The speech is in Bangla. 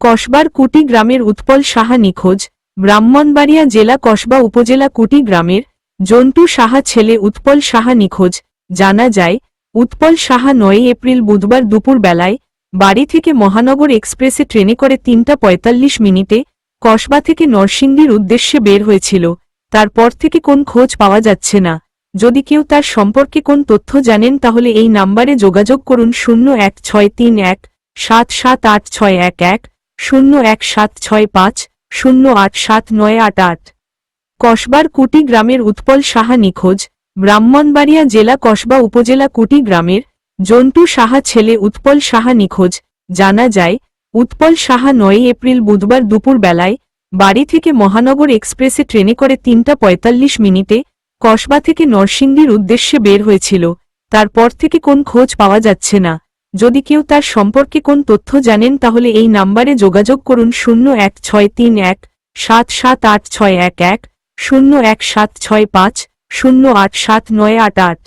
কসবার কুটি গ্রামের উৎপল সাহা নিখোঁজ। ব্রাহ্মণবাড়িয়া জেলা কসবা উপজেলা কুটি গ্রামের জন্টু সাহা ছেলে উৎপল সাহা নিখোঁজ। জানা যায়, উৎপল সাহা নয় এপ্রিল বুধবার দুপুর বেলায় বাড়ি থেকে মহানগর এক্সপ্রেসে ট্রেনে করে তিনটা পঁয়তাল্লিশ মিনিটে কসবা থেকে নরসিংদীর উদ্দেশ্যে বের হয়েছিল। তারপর থেকে কোন খোঁজ পাওয়া যাচ্ছে না। যদি কেউ তার সম্পর্কে কোন তথ্য জানেন তাহলে এই নাম্বারে যোগাযোগ করুন শূন্য এক ছয় তিন এক সাত সাত আট ছয় এক এক। শূন্য এক সাত ছয় পাঁচ, শূন্য আট সাত নয় আট আট। কসবার কুটি গ্রামের উৎপল সাহা নিখোঁজ, ব্রাহ্মণবাড়িয়া জেলা কসবা উপজেলা কুটি গ্রামের জন্টু সাহা ছেলে উৎপল সাহা নিখোঁজ। জানা যায়, উৎপল সাহা নয় এপ্রিল বুধবার দুপুর বেলায় বাড়ি থেকে মহানগর এক্সপ্রেসে ট্রেনে করে তিনটা পঁয়তাল্লিশ মিনিটে কসবা থেকে নরসিংদীর উদ্দেশ্যে বের হয়েছিল। তারপর থেকে কোন খোঁজ পাওয়া যাচ্ছে না। যদি কেউ তার সম্পর্কে কোন তথ্য জানেন তাহলে এই নাম্বারে যোগাযোগ করুন শূন্য এক ছয় তিন এক সাত সাত আট ছয় এক এক, শূন্য এক সাত ছয় পাঁচ, শূন্য আট সাত নয় আট আট।